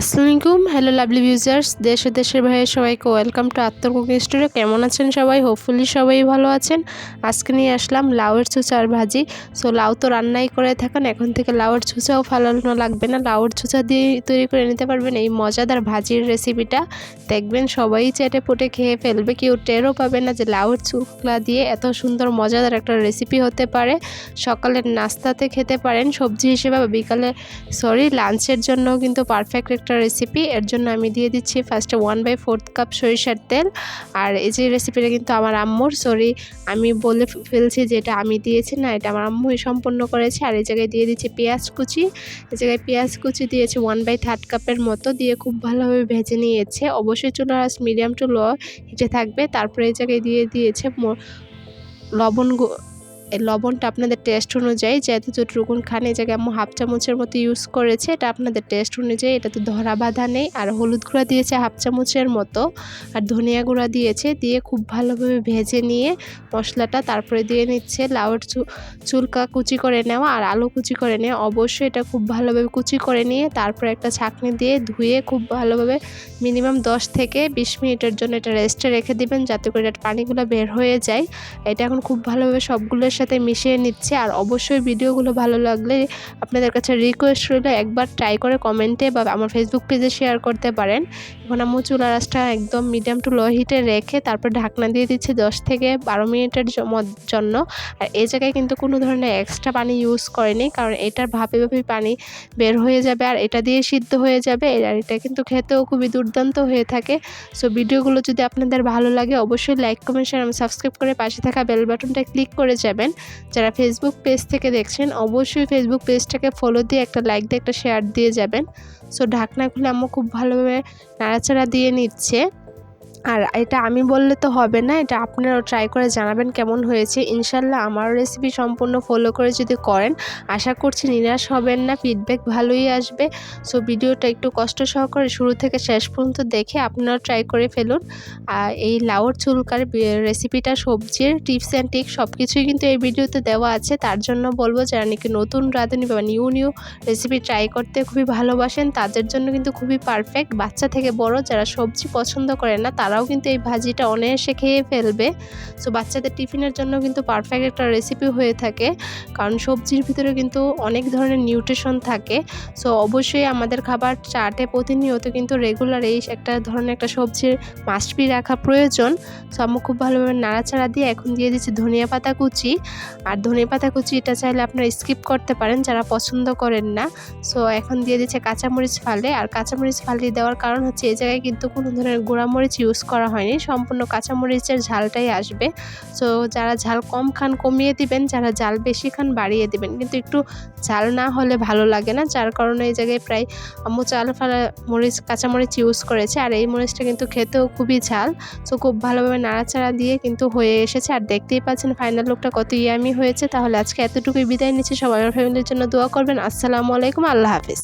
আসসালামু আলাইকুম hello lovely ভিউজার্স, দেশ দেশের বাইরে সবাইকে ওয়েলকাম টু আত্মর স্টোরে কেমন আছেন সবাই? হোপফুলি সবাই ভালো আছেন। আজকে নিয়ে আসলাম লাউয়ের চুচার ভাজি। সো লাউ তো রান্নাই করে থাকেন, এখন থেকে লাউয়ের চুচাও ফালানো লাগবে না। লাউয়ের চুচা দিয়ে তৈরি করে নিতে পারবেন এই মজাদার ভাজির রেসিপিটা দেখবেন সবাই চেটে পুটে খেয়ে ফেলবে, কেউ টেরও পাবে না যে লাউয়ের চুকলা দিয়ে এত সুন্দর, মজাদার একটা রেসিপি হতে পারে। সকালের নাস্তাতে খেতে পারেন। সবজি হিসেবে বা বিকালে সরি লাঞ্চের জন্য কিন্তু পারফেক্ট একটা রেসিপি এর জন্য আমি দিয়ে দিচ্ছি ফার্স্টে ওয়ান বাই ফোর্থ কাপ সরিষার তেল। আর এই যে রেসিপিটা কিন্তু আমার আম্মুর সরি আমি বলে ফেলছি যে এটা আমি দিয়েছি না, এটা আমার আম্মুই সম্পূর্ণ করেছে। আর এই জায়গায় দিয়ে দিচ্ছি পেঁয়াজ কুচি। এই জায়গায় পেঁয়াজ কুচি দিয়েছি ওয়ান বাই থার্ড কাপের মতো, দিয়ে খুব ভালোভাবে ভেজে নিয়েছে। অবশ্যই চুলার আস মিডিয়াম টু লো হিটে থাকবে। তারপরে এই জায়গায় দিয়ে দিয়েছে লবণ লবণটা আপনাদের টেস্ট অনুযায়ী যেহেতু যতটুকুন খান এই জায়গায় হাফ চামচের মতো ইউজ করেছে, এটা আপনাদের টেস্ট অনুযায়ী এটা তো ধরা বাঁধা নেই। আর হলুদ গুঁড়া দিয়েছে হাফ চামচের মতো, আর ধনিয়া গুঁড়া দিয়েছে, দিয়ে খুব ভালোভাবে ভেজে নিয়ে মশলাটা তারপরে দিয়ে নিচ্ছে। লাউয়ের চুলকা কুচি করে নেওয়া আর আলু কুচি করে নেওয়া, অবশ্যই এটা খুব ভালোভাবে কুচি করে নিয়ে তারপরে একটা ছাঁকনি দিয়ে ধুয়ে খুব ভালোভাবে মিনিমাম দশ থেকে বিশ মিনিটের জন্য এটা রেস্টে রেখে দিবেন, যাতে করে এটা পানিগুলো বের হয়ে যায়। এটা এখন খুব ভালোভাবে সবগুলোর সাথে মিশিয়ে নিচ্ছে। আর অবশ্যই ভিডিওগুলো ভালো লাগলে আপনাদের কাছে রিকোয়েস্ট রইলে একবার ট্রাই করে কমেন্টে বা আমার ফেসবুক পেজে শেয়ার করতে পারেন। এখন আমি চুলা রাসটা একদম মিডিয়াম টু লো হিটে রেখে তারপর ঢাকনা দিয়ে দিচ্ছি দশ থেকে বারো মিনিটের জন্য। আর এই জায়গায় কিন্তু কোনো ধরনের এক্সট্রা পানি ইউজ করেনি কারণ এটার ভাবে ভাবে পানি বের হয়ে যাবে আর এটা দিয়ে সিদ্ধ হয়ে যাবে। আর এটা কিন্তু খেতেও খুবই দুর্দান্ত হয়ে থাকে। সো ভিডিওগুলো যদি আপনাদের ভালো লাগে অবশ্যই লাইক কমেন্ট শেয়ার সাবস্ক্রাইব করে পাশে থাকা বেল বাটনটা ক্লিক করে যাবেন। যারা ফেসবুক পেজ থেকে দেখছেন, অবশ্যই ফেসবুক পেজটাকে ফলো দিয়ে একটা লাইক দিয়ে, একটা শেয়ার দিয়ে যাবেন। সো ঢাকনা খুলে খুব ভালোভাবে নাড়াচাড়া দিয়ে নিচ্ছে। আর এটা আমি বললে তো হবে না, এটা আপনারাও ট্রাই করে জানাবেন কেমন হয়েছে। ইনশাল্লাহ আমার রেসিপি সম্পূর্ণ ফলো করে যদি করেন, আশা করছি নিরাশ হবেন না ফিডব্যাক ভালোই আসবে। সো ভিডিওটা একটু কষ্ট সহকারে শুরু থেকে শেষ পর্যন্ত দেখে আপনারাও ট্রাই করে ফেলুন। আর এই লাউর চুলকার রেসিপিটা সবজির টিপস অ্যান্ড টিক সব কিছুই কিন্তু এই ভিডিওতে দেওয়া আছে। তার জন্য বলব, যারা নাকি নতুন রাঁধুনি বা নিউ নিউ রেসিপি ট্রাই করতে খুবই ভালোবাসেন, তাদের জন্য কিন্তু খুবই পারফেক্ট বাচ্চা থেকে বড়, যারা সবজি পছন্দ করে না, তারা তারাও কিন্তু এই ভাজিটা অনায়াসে খেয়ে ফেলবে। সো বাচ্চাদের টিফিনের জন্য কিন্তু পারফেক্ট একটা রেসিপি হয়ে থাকে। কারণ সবজির ভিতরে কিন্তু অনেক ধরনের নিউট্রিশন থাকে। সো অবশ্যই আমাদের খাবার চাটে প্রতিনিয়ত কিন্তু রেগুলার এই একটা ধরনের একটা সবজির মাস্টবি রাখা প্রয়োজন। সো আমি খুব ভালোভাবে নাড়াচাড়া দিয়ে এখন দিয়ে দিচ্ছি ধনিয়া পাতা কুচি। আর ধনিয়া পাতা কুচি এটা চাইলে আপনারা স্কিপ করতে পারেন যারা পছন্দ করেন না। সো এখন দিয়ে দিচ্ছে কাঁচামরিচ ফালে। আর কাঁচামরিচ ফালিয়ে দেওয়ার কারণ হচ্ছে এই জায়গায় কিন্তু কোনো ধরনের গুঁড়ামরিচ ইউজ করা হয়নি, সম্পূর্ণ কাঁচামরিচের ঝালটাই আসবে। সো যারা ঝাল কম খান কমিয়ে দিবেন, যারা ঝাল বেশি খান বাড়িয়ে দিবেন। কিন্তু একটু ঝাল না হলে ভালো লাগে না, যার কারণে এই জায়গায় প্রায় আম্মু চাল ফালা মরিচ, কাঁচামরিচ ইউজ করেছে। আর এই মরিচটা কিন্তু খেতেও খুবই ঝাল। সো খুব ভালোভাবে নাড়াচাড়া দিয়ে কিন্তু হয়ে এসেছে। আর দেখতেই পাচ্ছেন ফাইনাল লুকটা কত ইয়ামি হয়েছে। তাহলে আজকে এতটুকুই বিদায় নিচ্ছি। সবাই আমার ফ্যামিলির জন্য দোয়া করবেন। আসসালামু আলাইকুম। আল্লাহ হাফিজ।